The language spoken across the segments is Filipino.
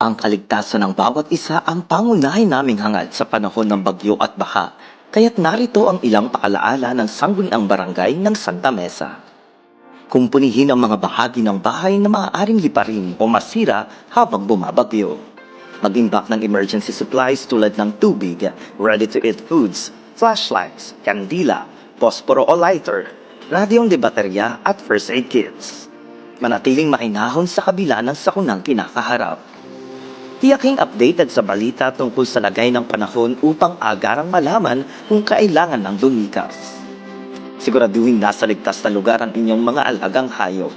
Ang kaligtasan ng bawat isa ang pangunahin naming hangad sa panahon ng bagyo at baha, kaya't narito ang ilang paalaala ng sangguniang barangay ng Santa Mesa. Kumpunihin ang mga bahagi ng bahay na maaaring liparin o masira habang bumabagyo. Mag-imbak ng emergency supplies tulad ng tubig, ready-to-eat foods, flashlights, kandila, posporo o lighter, radyong de baterya at first aid kits. Manatiling mainahon sa kabila ng sakunang kinakaharap. Tiyaking updated sa balita tungkol sa lagay ng panahon upang agarang malaman kung kailangan ng lumikas. Siguraduhin nasa ligtas na lugar ang inyong mga alagang hayop.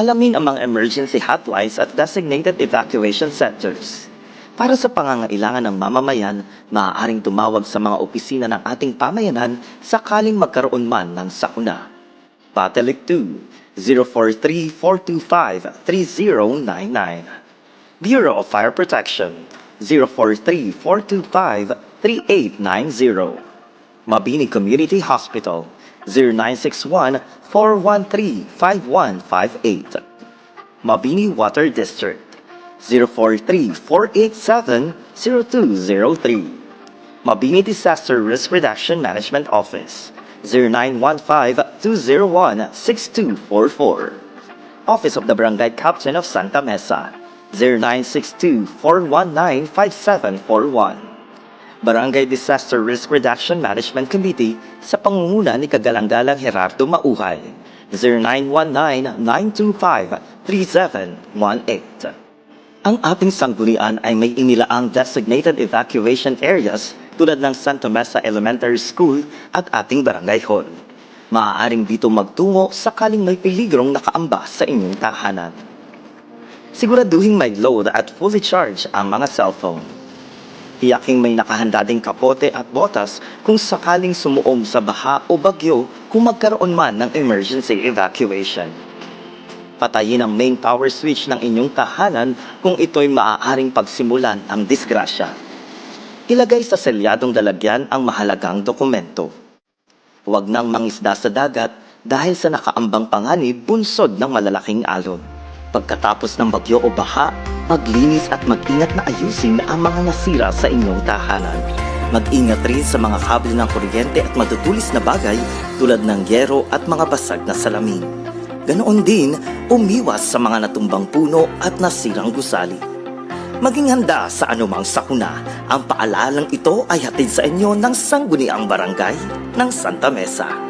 Alamin ang mga emergency hotlines at designated evacuation centers. Para sa pangangailangan ng mamamayan, maaaring tumawag sa mga opisina ng ating pamayanan sakaling magkaroon man ng sakuna. Patelik 2 043-425-3099 Bureau of Fire Protection 043-425-3890 Mabini Community Hospital 0961-413-5158 Mabini Water District 043-487-0203 Mabini Disaster Risk Reduction Management Office 0915-201-6244 Office of the Barangay Captain of Santa Mesa 0962-419-5741 Barangay Disaster Risk Reduction Management Committee sa pangunguna ni Kagalang-galang Gerardo Mauhay 0919-925-3718 Ang ating sanggunian ay may inilaang designated evacuation areas tulad ng Santa Mesa Elementary School at ating barangay hall. Maaaring dito magtungo sakaling may peligrong nakaamba sa inyong tahanan. Siguraduhin may load at fully charge ang mga cellphone. Tiyaking may nakahanda ding kapote at botas kung sakaling sumuom sa baha o bagyo kung magkaroon man ng emergency evacuation. Patayin ang main power switch ng inyong tahanan kung ito'y maaaring pagsimulan ang disgrasya. Ilagay sa selyadong dalagyan ang mahalagang dokumento. Huwag nang mangisda sa dagat dahil sa nakaambang panganib bunsod ng malalaking alon. Pagkatapos ng bagyo o baha, maglinis at mag-ingat na ayusin ang mga nasira sa inyong tahanan. Mag-ingat rin sa mga kable ng kuryente at matutulis na bagay tulad ng yero at mga basag na salamin. Ganoon din, umiwas sa mga natumbang puno at nasirang gusali. Maging handa sa anumang sakuna. Ang paalalang ito ay hatid sa inyo ng Sangguniang Barangay ng Santa Mesa.